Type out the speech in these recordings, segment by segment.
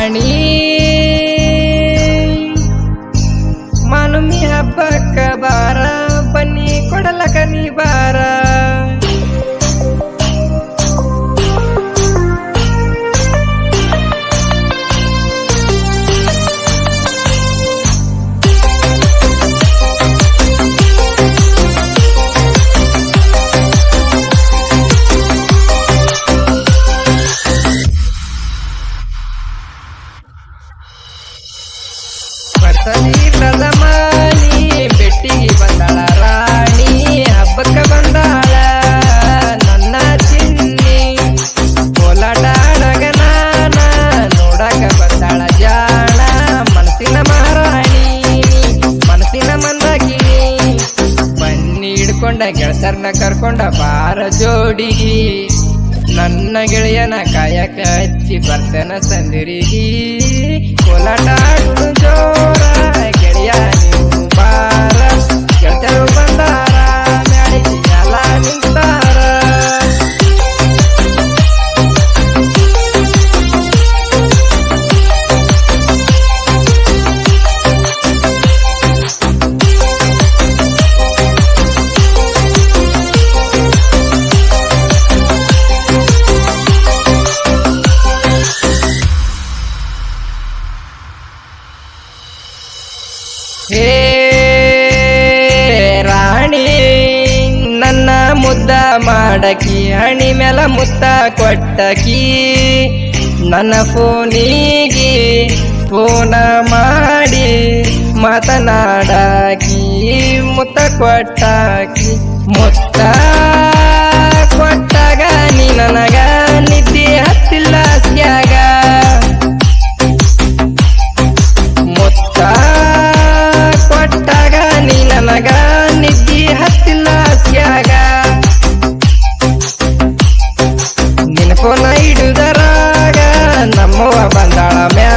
ರಾಣಿ ಬರ್ತದೀರ್ಲದ ಮಾನಿ ಬೆಟ್ಟಿಗೆ ಬಂದಾಳ ರಾಣಿ, ಹಬ್ಬಕ್ಕ ಬಂದಾಳ ನನ್ನ ಚಿನ್ನಿ. ಕೋಲಾಟ ಆಡಗ ನಾನ, ನೋಡಕ ಬಂದಾಳ ಜಾಣ. ಮನಸ್ಸಿನ ಮಹಾರಾಣಿ, ಮನಸ್ಸಿನ ಮಂದಾಕಿನಿ. ಬನ್ನಿ ಹಿಡ್ಕೊಂಡ ಗೆಳಸರ್ನ ಕರ್ಕೊಂಡ ಬಾರ ಜೋಡಿಗಿ. ನನ್ನ ಗೆಳೆಯನ ಕಾಯಕ ಹಚ್ಚಿ ಬರ್ತನ ಸಂದಿರಿಗಿ. ಕೋಲಾಟ ಹೇ ರಾಣಿ ನನ್ನ ಮುದ್ದ ಮಾಡಕಿ ಹಣಿ ಮೇಲ ಮುತ್ತ ಕೊಟ್ಟಕಿ ನನ್ನ ಫೋನಿಗೆ ಫೋನ ಮಾಡಿ ಮಾತನಾಡಕಿ ಮುತ್ತ ಕೊಟ್ಟಾಕಿ ಮುತ್ತ ಕೊಟ್ಟಾಗ ನೀ ನನಗ ನಿನ್ನ ಫೋನ ನಮ್ಮವ ಬಂದಾಳ ಮ್ಯಾಗ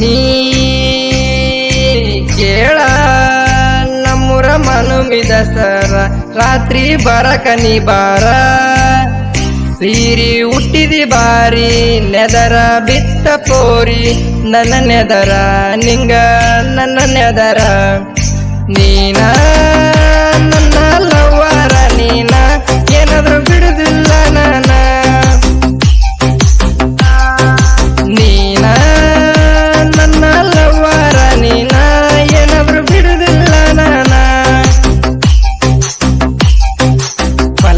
ನೀ ಕೇಳ ನಮ್ಮೂರ ಮನುಮಿದ ಸರ, ರಾತ್ರಿ ಬರಕ ನೀ ಬಾರ. ಸೀರಿ ಹುಟ್ಟಿದಿ ಬಾರಿ, ನೆದರ ಬಿತ್ತ ಪೋರಿ ನನ್ನ ನೆದರ, ನಿಂಗ ನನ್ನ ನೆದರ. ನೀನ ನನ್ನ ಲವ್ವರ, ನೀನ ಏನಾದ್ರೂ ಬಿಡುದಿಲ್ಲ ನಾನ.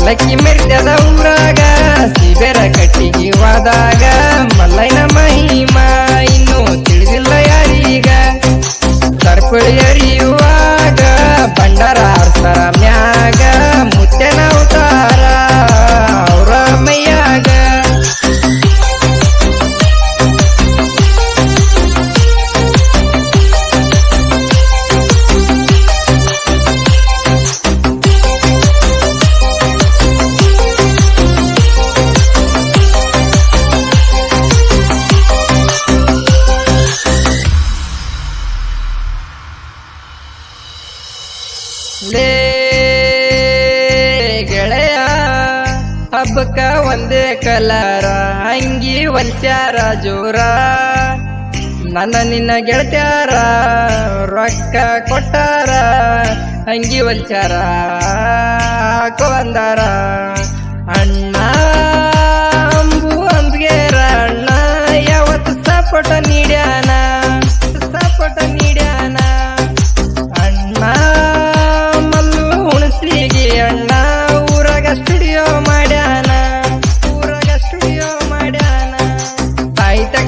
ಪಲ್ಲಕ್ಕಿ ಮೆರ್ತದ ಊರಾಗ ಸಿಬೆರ ಕಟ್ಟಿಗೆ ವಾದಾಗ ಮಲ್ಲೈನ ಮಹಿಮ ಇನ್ನೂ ತಿಳಿದಿಲ್ಲ ಯಾರೀಗ. ಸರ್ಪಳಿ ಅರಿಯುವಾಗ ಬಂಡಾರ ಲೇ ಗೆಳೆಯ, ಹಬ್ಬಕ್ಕ ಒಂದೇ ಕಲರ, ಅಂಗಿ ಒಂಚಾರ ಜೋರ ನನ್ನ ನಿನ್ನ ಗೆಳತ್ಯಾರ, ರೊಕ್ಕ ಕೊಟ್ಟಾರ, ಅಂಗಿ ಒಂಚಾರ ಹಾಕೋ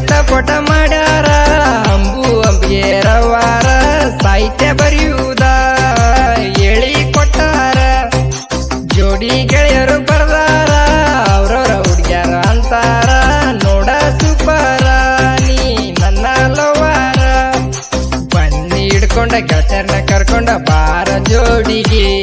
ಕೊಟ್ಟ ಕೊಟ ಮಾಡ್ಯಾರ. ಅಂಬು ಅಂಬಿಯರವಾರ ಸಾಹಿತ್ಯ ಬರೆಯುವುದ. ಹೇಳಿ ಕೊಟ್ಟಾರ. ಜೋಡಿ ಗೆಳೆಯರು ಬರ್ದಾರ. ಅವ್ರವ್ರ ಹುಡುಗ್ಯಾರ ಅಂತಾರ. ನೋಡ ಸುಪಾರ ನೀ ನನ್ನ ಲವಾರ ಬನ್ನಿ ಹಿಡ್ಕೊಂಡ ಕೆಳಚರ್ನ ಕರ್ಕೊಂಡ ಬಾರ ಜೋಡಿಗೆ.